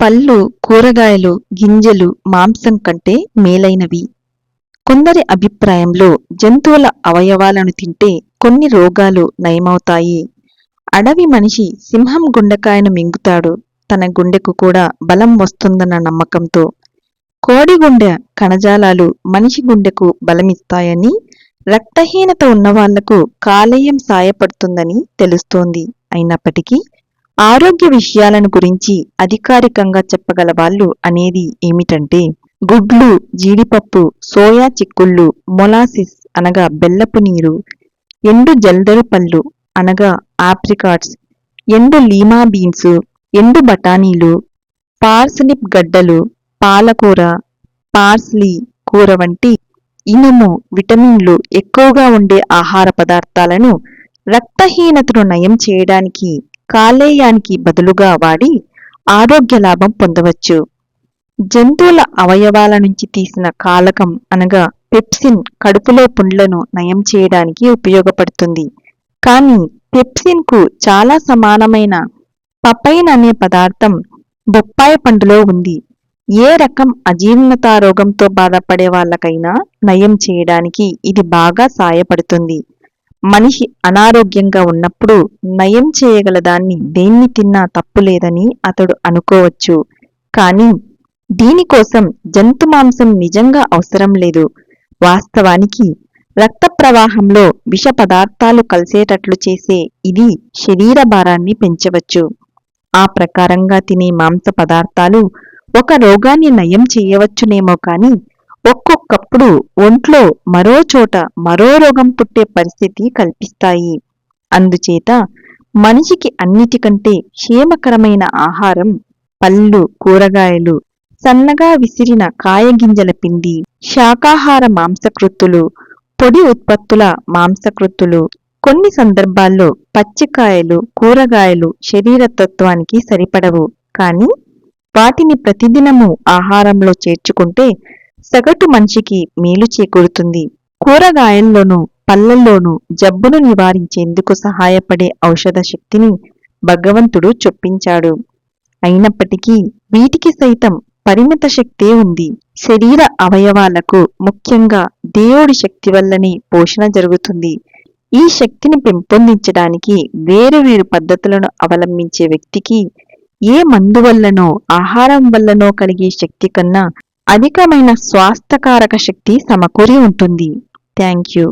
పళ్ళు కూరగాయలు గింజలు మాంసం కంటే మేలైనవి. కొందరి అభిప్రాయంలో జంతువుల అవయవాలను తింటే కొన్ని రోగాలు నయమవుతాయి. అడవి మనిషి సింహం గుండెకాయను మింగుతాడు. తన గుండెకు కూడా బలం వస్తుందన్న నమ్మకంతో. కోడి గుండె కణజాలాలు మనిషి గుండెకు బలమిస్తాయని రక్తహీనత ఉన్నవాళ్ళకు కాలేయం సాయపడుతుందని తెలుస్తోంది. అయినప్పటికీ ఆరోగ్య విషయాలను గురించి అధికారికంగా చెప్పగల వాళ్ళు అనేది ఏమిటంటే గుడ్లు జీడిపప్పు సోయా చిక్కుళ్ళు మొలాసిస్ అనగా బెల్లపు నీరు ఎండు జల్దరు పళ్ళు అనగా ఆప్రికాట్స్ ఎండు లీమా బీన్స్ ఎండు బఠానీలు పార్స్నిప్ గడ్డలు పాలకూర పార్స్లీ కూర వంటి ఇనుము విటమిన్లు ఎక్కువగా ఉండే ఆహార పదార్థాలను రక్తహీనతను నయం చేయడానికి కాలేయానికి బదులుగా వాడి ఆరోగ్య లాభం పొందవచ్చు. జంతువుల అవయవాల నుంచి తీసిన కాలకం అనగా పెప్సిన్ కడుపులో పుండ్లను నయం చేయడానికి ఉపయోగపడుతుంది. కానీ పెప్సిన్కు చాలా సమానమైన పపైన్ అనే పదార్థం బొప్పాయి పండులో ఉంది. ఏ రకం అజీర్ణత రోగంతో బాధపడే వాళ్ళకైనా నయం చేయడానికి ఇది బాగా సాయపడుతుంది. మనిషి అనారోగ్యంగా ఉన్నప్పుడు నయం చేయగల దాన్ని దేన్ని తిన్నా తప్పులేదని అతడు అనుకోవచ్చు. కానీ దీనికోసం జంతు మాంసం నిజంగా అవసరం లేదు. వాస్తవానికి రక్త ప్రవాహంలో విష పదార్థాలు కలిసేటట్లు చేసే ఇది శరీర భారాన్ని పెంచవచ్చు. ఆ ప్రకారంగా తినే మాంస పదార్థాలు ఒక రోగాన్ని నయం చేయవచ్చునేమో కాని ఒక్కొక్కప్పుడు ఒంట్లో మరో చోట మరో రోగం పుట్టే పరిస్థితి కల్పిస్తాయి. అందుచేత మనిషికి అన్నిటికంటే క్షేమకరమైన ఆహారం పళ్ళు కూరగాయలు సన్నగా విసిరిన కాయగింజల పిండి శాకాహార మాంసకృత్తులు పొడి ఉత్పత్తుల మాంసకృత్తులు కొన్ని సందర్భాల్లో పచ్చికాయలు కూరగాయలు శరీర తత్వానికి సరిపడవు. కానీ వాటిని ప్రతిదినము ఆహారంలో చేర్చుకుంటే సగటు మనిషికి మేలు చేకూరుతుంది. కూరగాయల్లోనూ పళ్ళల్లోనూ జబ్బును నివారించేందుకు సహాయపడే ఔషధ శక్తిని భగవంతుడు చొప్పించాడు. అయినప్పటికీ వీటికి సైతం పరిమిత శక్తే ఉంది. శరీర అవయవాలకు ముఖ్యంగా దేవుడి శక్తి వల్లనే పోషణ జరుగుతుంది. ఈ శక్తిని పెంపొందించడానికి వేరు వేరు పద్ధతులను అవలంబించే వ్యక్తికి ఏ మందు వల్లనో ఆహారం వల్లనో కలిగే శక్తి కన్నా అధికమైన స్వాస్థకారక శక్తి సమకూరి ఉంటుంది. Thank you